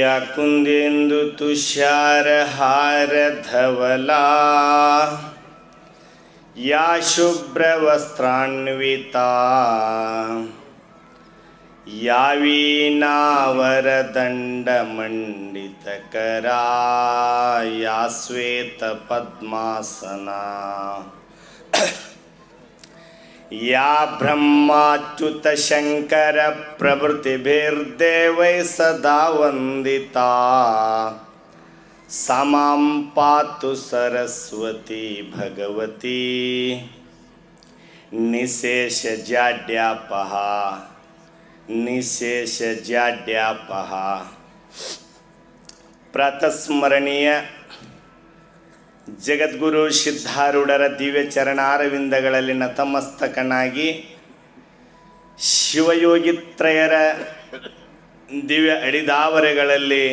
या हार तुषारहारधवला या शुभ्रवस्त्रान्विता। या वीणावरदण्डमण्डितकरा या श्वेतपद्मासना या ब्रह्माच्युतशङ्करप्रभृतिभिर्देवै सदा वन्दिता। स पातु सरस्वती भगवती। निशेषजाड्यापहा निशेषजाड्यापहा प्रतस्मरणीय ಜಗದ್ಗುರು ಸಿದ್ಧಾರೂಢರ ದಿವ್ಯ ಚರಣಾರವಿಂದಗಳಲ್ಲಿ ನತಮಸ್ತಕನಾಗಿ ಶಿವಯೋಗಿತ್ರಯರ ದಿವ್ಯ ಅಡಿದಾವರೆಗಳಲ್ಲಿ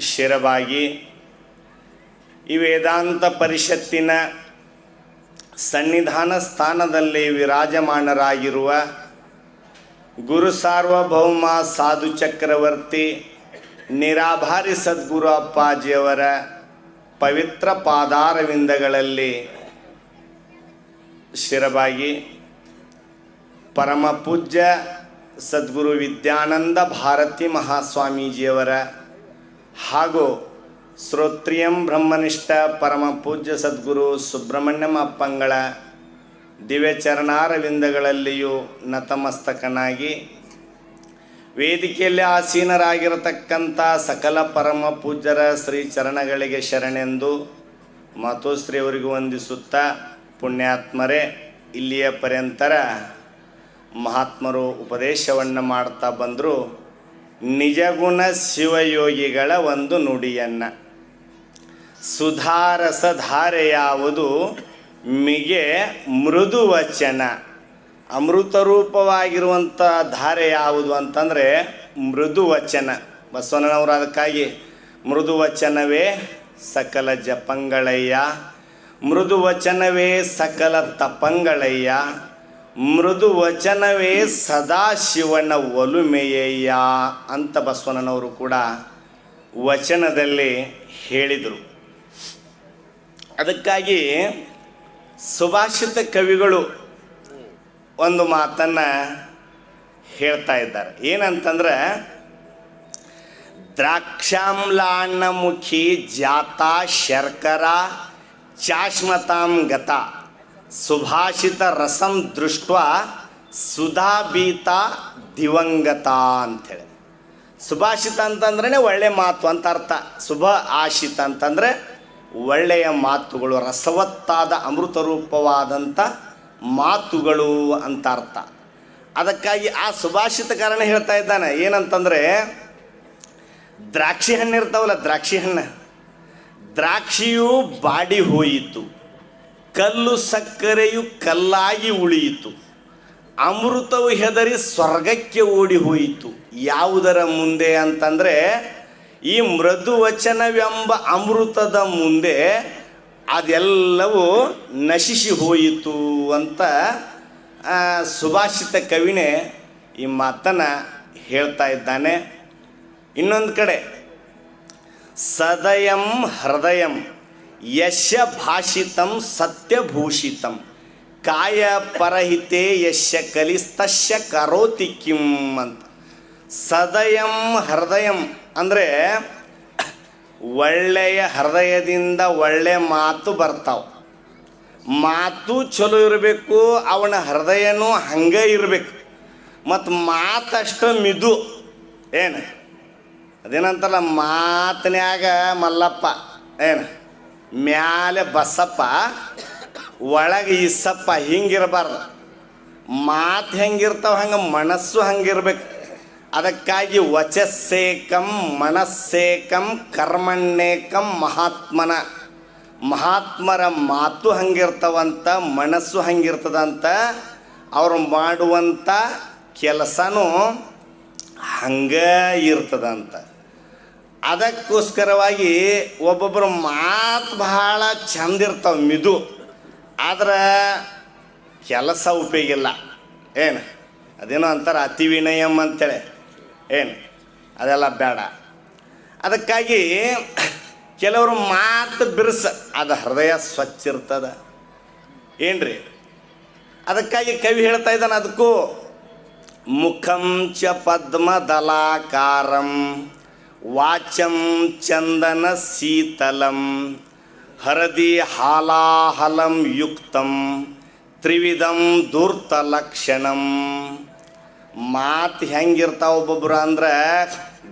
ಶಿರವಾಗಿ ಈ ವೇದಾಂತ ಪರಿಷತ್ತಿನ ಸನ್ನಿಧಾನ ಸ್ಥಾನದಲ್ಲಿ ವಿರಾಜಮಾನರಾಗಿರುವ ಗುರು ಸಾರ್ವಭೌಮ ಸಾಧು ಚಕ್ರವರ್ತಿ ನಿರಾಭಾರಿ ಸದ್ಗುರು ಅಪ್ಪಾಜಿಯವರ ಪವಿತ್ರ ಪಾದಾರವಿಂದಗಳಲ್ಲಿ ಶಿರಬಾಗಿ ಪರಮ ಪೂಜ್ಯ ಸದ್ಗುರು ವಿದ್ಯಾನಂದ ಭಾರತಿ ಮಹಾಸ್ವಾಮೀಜಿಯವರ ಹಾಗೂ ಶ್ರೋತ್ರಿಯಂ ಬ್ರಹ್ಮನಿಷ್ಠ ಪರಮ ಪೂಜ್ಯ ಸದ್ಗುರು ಸುಬ್ರಹ್ಮಣ್ಯಂ ಅಪ್ಪಂಗಳ ದಿವ್ಯ ಚರಣಾರವಿಂದಗಳಲ್ಲಿಯೂ ನತಮಸ್ತಕನಾಗಿ ವೇದಿಕೆಯಲ್ಲಿ ಆಸೀನರಾಗಿರತಕ್ಕಂಥ ಸಕಲ ಪರಮ ಪೂಜ್ಯರ ಶ್ರೀ ಚರಣಗಳಿಗೆ ಶರಣೆಂದು ಮಾತೋಶ್ರೀಯವರಿಗೂ ವಂದಿಸುತ್ತಾ ಪುಣ್ಯಾತ್ಮರೇ, ಇಲ್ಲಿಯ ಪರ್ಯಂತರ ಮಹಾತ್ಮರು ಉಪದೇಶವನ್ನು ಮಾಡ್ತಾ ಬಂದರು. ನಿಜಗುಣ ಶಿವಯೋಗಿಗಳ ಒಂದು ನುಡಿಯನ್ನು. ಸುಧಾರಸಧಾರೆ ಯಾವುದು ಮಿಗೆ ಮೃದು ವಚನ. ಅಮೃತ ರೂಪವಾಗಿರುವಂಥ ಧಾರೆ ಯಾವುದು ಅಂತಂದರೆ ಮೃದು ವಚನ ಬಸವಣ್ಣನವರು ಅದಕ್ಕಾಗಿ ಮೃದು ವಚನವೇ ಸಕಲ ಜಪಂಗಳಯ್ಯ. ಮೃದು ವಚನವೇ ಸಕಲ ತಪಂಗಳಯ್ಯ. ಮೃದು ವಚನವೇ ಸದಾಶಿವನ ಒಲುಮೆಯಯ್ಯ ಅಂತ ಬಸವಣ್ಣನವರು ಕೂಡ ವಚನದಲ್ಲಿ ಹೇಳಿದರು. ಅದಕ್ಕಾಗಿ ಸುಭಾಷಿತ ಕವಿಗಳು ಒಂದು ಮಾತನ್ನು ಹೇಳ್ತಾ ಇದ್ದಾರೆ. ಏನಂತಂದ್ರೆ ದ್ರಾಕ್ಷಾಮ್ಲಾನ್ನಮುಖಿ ಜಾತ ಶರ್ಕರ ಚಾಶ್ಮತಾಂ ಗತ ಸುಭಾಷಿತ ರಸಂ ದೃಷ್ಟ ಸುಧಾಬೀತ ದಿವಂಗತ ಅಂಥೇಳಿ. ಸುಭಾಷಿತ ಅಂತಂದ್ರೆ ಒಳ್ಳೆಯ ಮಾತು ಅಂತ ಅರ್ಥ. ಶುಭ ಆಶಿತ ಅಂತಂದರೆ ಒಳ್ಳೆಯ ಮಾತುಗಳು, ರಸವತ್ತಾದ ಅಮೃತ ರೂಪವಾದಂಥ ಮಾತುಗಳು ಅಂತ ಅರ್ಥ. ಅದಕ್ಕಾಗಿ ಆ ಸುಭಾಷಿತಕಾರಣ ಹೇಳ್ತಾ ಇದ್ದಾನೆ. ಏನಂತಂದರೆ, ದ್ರಾಕ್ಷಿ ಹಣ್ಣು ಇರ್ತಾವಲ್ಲ, ದ್ರಾಕ್ಷಿ ಹಣ್ಣು. ದ್ರಾಕ್ಷಿಯು ಬಾಡಿ ಹೋಯಿತು. ಕಲ್ಲು ಸಕ್ಕರೆಯು ಕಲ್ಲಾಗಿ ಉಳಿಯಿತು. ಅಮೃತವು ಹೆದರಿ ಸ್ವರ್ಗಕ್ಕೆ ಓಡಿ ಹೋಯಿತು. ಯಾವುದರ ಮುಂದೆ ಅಂತಂದರೆ, ಈ ಮೃದು ವಚನವೆಂಬ ಅಮೃತದ ಮುಂದೆ ಅದೆಲ್ಲವೂ ನಶಿಸಿ ಹೋಯಿತು ಅಂತ ಸುಭಾಷಿತ ಕವಿನೇ ಈ ಮಾತನ್ನು ಹೇಳ್ತಾ ಇದ್ದಾನೆ. ಇನ್ನೊಂದು ಕಡೆ, ಸದಯಂ ಹೃದಯಂ ಯಶ ಭಾಷಿತಂ ಸತ್ಯಭೂಷಿತಂ, ಕಾಯ ಪರಹಿತೆ ಯಶ ಕಲಿಸ್ತಶ್ಯ ಕರೋತಿ ಕಿಂ ಅಂತ. ಸದಯಂ ಹೃದಯಂ ಅಂದರೆ ಒಳ್ಳೆಯ ಹೃದಯದಿಂದ ಒಳ್ಳೆಯ ಮಾತು ಬರ್ತಾವೆ. ಮಾತು ಚಲೋ ಇರಬೇಕು, ಅವನ ಹೃದಯನೂ ಹಂಗೆ ಇರಬೇಕು. ಮತ್ತು ಮಾತಷ್ಟು ಮಿದು. ಏನು? ಅದೇನಂತಲ್ಲ, ಮಾತನ್ಯಾಗ ಮಲ್ಲಪ್ಪ, ಏನು? ಮ್ಯಾಲೆ ಬಸಪ್ಪ, ಒಳಗೆ ಇಸಪ್ಪ ಹಿಂಗಿರಬಾರ್ದು. ಮಾತು ಹೆಂಗಿರ್ತಾವ ಹಂಗೆ ಮನಸ್ಸು ಹಂಗಿರ್ಬೇಕು. ಅದಕ್ಕಾಗಿ ವಚಸ್ಸೇಕಂ ಮನಸ್ಸೇಕಂ ಕರ್ಮಣ್ಣೇಕಂ ಮಹಾತ್ಮನ. ಮಹಾತ್ಮರ ಮಾತು ಹಂಗಿರ್ತವಂತ, ಮನಸ್ಸು ಹಂಗಿರ್ತದಂತ, ಅವ್ರು ಮಾಡುವಂಥ ಕೆಲಸನೂ ಹಂಗೆ ಇರ್ತದಂತ. ಅದಕ್ಕೋಸ್ಕರವಾಗಿ ಒಬ್ಬೊಬ್ಬರು ಮಾತು ಬಹಳ ಚಂದ ಇರ್ತಾವೆ ಮಿದು. ಆದ್ರೆ ಕೆಲಸ ಉಪಯೋಗಿಲ್ಲ. ಏನು? ಅದೇನೋ ಅಂತಾರೆ ಅತಿ ವಿನಯಂ ಅಂತೇಳಿ. ಏನು? ಅದೆಲ್ಲ ಬೇಡ. ಅದಕ್ಕಾಗಿ ಕೆಲವರು ಮಾತು ಬಿರ್ಸ ಅದು ಹೃದಯ ಸ್ವಚ್ಛ ಇರ್ತದ. ಏನ್ರಿ? ಅದಕ್ಕಾಗಿ ಕವಿ ಹೇಳ್ತಾ ಇದ್ದಾನೆ ಅದಕ್ಕೂ, ಮುಖಂ ಚ ಪದ್ಮದಲಾಕಾರಂ ವಾಚಂ ಚಂದನ ಶೀತಲಂ, ಹರದಿ ಹಾಲಾಹಲಂ ಯುಕ್ತಂ, ತ್ರಿವಿಧಂ ಧೂರ್ತ ಲಕ್ಷಣಂ ಮಾತು ಹೆಂಗಿರ್ತಾವ ಒಬ್ಬೊಬ್ರು ಅಂದ್ರೆ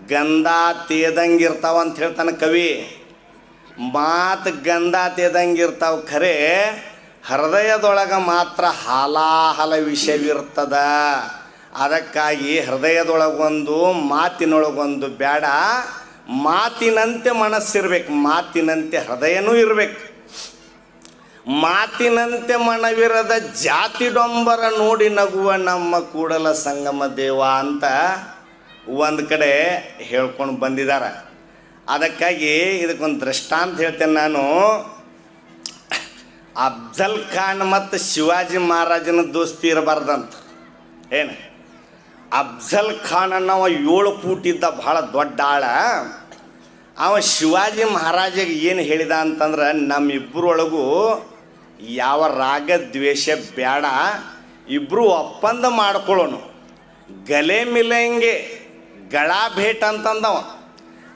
ಗಂಧ ತೇದಂಗಿರ್ತಾವ ಅಂತ ಹೇಳ್ತಾನೆ ಕವಿ. ಮಾತು ಗಂಧ ತೇದಂಗಿರ್ತಾವ ಖರೆ, ಹೃದಯದೊಳಗೆ ಮಾತ್ರ ಹಾಲಾಹಲ ವಿಷವಿರ್ತದ. ಅದಕ್ಕಾಗಿ ಹೃದಯದೊಳಗೊಂದು, ಮಾತಿನೊಳಗೊಂದು ಬೇಡ. ಮಾತಿನಂತೆ ಮನಸ್ಸಿರ್ಬೇಕು, ಮಾತಿನಂತೆ ಹೃದಯನೂ ಇರ್ಬೇಕು. ಮಾತಿನಂತೆ ಮನವಿರದ ಜಾತಿ ಡೊಂಬರ ನೋಡಿ ನಗುವ ನಮ್ಮ ಕೂಡಲ ಸಂಗಮ ದೇವ ಅಂತ ಒಂದು ಕಡೆ ಹೇಳ್ಕೊಂಡು ಬಂದಿದ್ದಾರೆ ಅದಕ್ಕಾಗಿ ಇದಕ್ಕೊಂದು ದೃಷ್ಟಾಂತ ಹೇಳ್ತೇನೆ ನಾನು. ಅಫ್ಜಲ್ ಖಾನ್ ಮತ್ತು ಶಿವಾಜಿ ಮಹಾರಾಜನ ದೋಸ್ತಿ ಇರಬಾರ್ದಂತ. ಏನು? ಅಫ್ಜಲ್ ಖಾನ್ ಅನ್ನೋ ಏಳು ಫೂಟ್ ಇದ್ದ ಭಾಳ ದೊಡ್ಡ ಆಳ. ಅವ ಶಿವಾಜಿ ಮಹಾರಾಜಗೆ ಏನು ಹೇಳಿದ ಅಂತಂದ್ರೆ ನಮ್ಮಿಬ್ಬರೊಳಗೂ ಯಾವ ರಾಗ ದ್ವೇಷ ಬೇಡ ಇಬ್ಬರು ಒಪ್ಪಂದ ಮಾಡ್ಕೊಳ್ಳೋನು. ಗಲೆ ಮಿಲಂಗೆ ಗಳ ಭೇಟ ಅಂತಂದವ.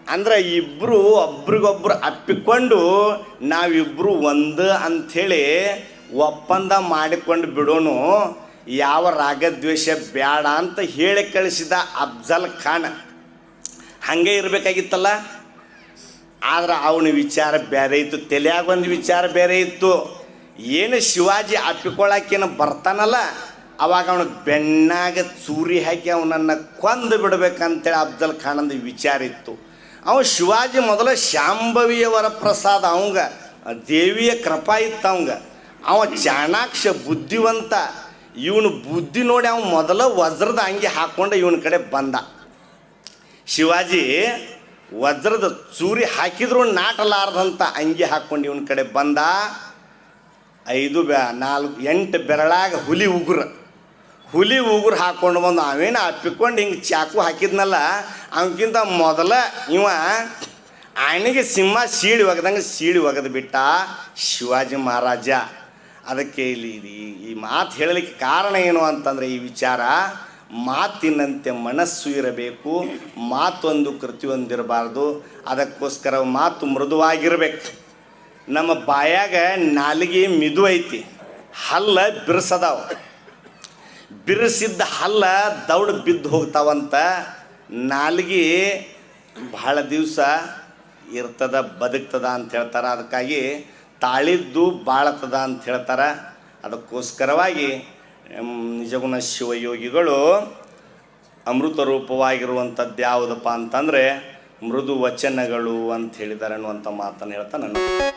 ಅಂದ್ರೆ ಇಬ್ಬರು ಒಬ್ರಿಗೊಬ್ರು ಅಪ್ಪಿಕೊಂಡು ನಾವಿಬ್ಬರು ಒಂದು ಅಂಥೇಳಿ ಒಪ್ಪಂದ ಮಾಡಿಕೊಂಡು ಬಿಡೋಣ ಯಾವ ರಾಗದ್ವೇಷ ಬೇಡ ಅಂತ ಹೇಳಿ ಕಳಿಸಿದ ಅಫ್ಜಲ್ ಖಾನ್. ಹಂಗೆ ಇರಬೇಕಾಗಿತ್ತಲ್ಲ? ಆದ್ರೆ ಅವನ ವಿಚಾರ ಬೇರೆ ಇತ್ತು, ತಲೆಯಾಗ ಒಂದು ವಿಚಾರ ಬೇರೆ ಇತ್ತು. ಏನು ಶಿವಾಜಿ ಅಪ್ಪಿಕೊಳ್ಳೋಕೇನು ಬರ್ತಾನಲ್ಲ, ಅವಾಗ ಅವನು ಬೆಣ್ಣಾಗ ಚೂರಿ ಹಾಕಿ ಅವನನ್ನು ಕೊಂದು ಬಿಡ್ಬೇಕಂತೇಳಿ ಅಬ್ದಲ್ ಖಾನಂದು ವಿಚಾರ ಇತ್ತು. ಅವ ಶಿವಾಜಿ ಮೊದಲ ಶಾಂಭವಿಯವರ ಪ್ರಸಾದ, ಅವಂಗ ದೇವಿಯ ಕೃಪಾ ಇತ್ತು ಅವಂಗ. ಅವ ಚಾಣಾಕ್ಷ ಬುದ್ಧಿವಂತ, ಇವನು ಬುದ್ಧಿ ನೋಡಿ ಅವ ಮೊದಲ ವಜ್ರದ ಅಂಗಿ ಹಾಕ್ಕೊಂಡು ಇವನ ಕಡೆ ಬಂದ. ಶಿವಾಜಿ ವಜ್ರದ ಚೂರಿ ಹಾಕಿದ್ರು ನಾಟಲಾರ್ದಂಥ ಅಂಗಿ ಹಾಕ್ಕೊಂಡು ಇವನ ಕಡೆ ಬಂದ. ಐದು ಬ್ಯಾ, ನಾಲ್ಕು, ಎಂಟು ಬೆರಳಾಗ ಹುಲಿ ಉಗುರು. ಹುಲಿ ಉಗುರು ಹಾಕ್ಕೊಂಡು ಬಂದು ಅವೇನು ಅಪ್ಪಿಕೊಂಡು ಹಿಂಗೆ ಚಾಕು ಹಾಕಿದ್ನಲ್ಲ ಅವಕ್ಕಿಂತ ಮೊದಲ ಇವ ಆನೆಗೆ ಸಿಂಹ ಸೀಳಿ ಒಗೆದಂಗೆ ಸೀಳಿ ಒಗೆದು ಬಿಟ್ಟ ಶಿವಾಜಿ ಮಹಾರಾಜ. ಅದಕ್ಕೆ ಇಲ್ಲಿ ಈ- ಮಾತು ಹೇಳಲಿಕ್ಕೆ ಕಾರಣ ಏನು ಅಂತಂದರೆ ಈ ವಿಚಾರ, ಮಾತಿನಂತೆ ಮನಸ್ಸು ಇರಬೇಕು, ಮಾತೊಂದು ಕೃತಿಯೊಂದಿರಬಾರ್ದು ಅದಕ್ಕೋಸ್ಕರ ಮಾತು ಮೃದುವಾಗಿರ್ಬೇಕು. ನಮ್ಮ ಬಾಯಾಗ ನಾಲಿಗೆ ಮಿದು ಐತಿ. ಹಲ್ಲ ಬಿರ್ಸದಾವ. ಬಿರ್ಸಿದ್ದ ಹಲ್ಲ ದೌಡ್ ಬಿದ್ದು ಹೋಗ್ತಾವಂತ. ನಾಲಿಗೆ ಬಹಳ ದಿವಸ ಇರ್ತದ, ಬದುಕ್ತದ ಅಂತ ಹೇಳ್ತಾರೆ. ಅದಕ್ಕಾಗಿ ತಾಳಿದ್ದು ಬಾಳತದ ಅಂತ ಹೇಳ್ತಾರೆ. ಅದಕ್ಕೋಸ್ಕರವಾಗಿ ನಿಜಗುಣ ಶಿವಯೋಗಿಗಳು ಅಮೃತ ರೂಪವಾಗಿರುವಂಥದ್ದು ಯಾವುದಪ್ಪ ಅಂತಂದರೆ ಮೃದು ವಚನಗಳು ಅಂತ ಹೇಳಿದ್ದಾರೆ ಅನ್ನುವಂಥ ಮಾತನ್ನು ಹೇಳ್ತಾ ನಾನು.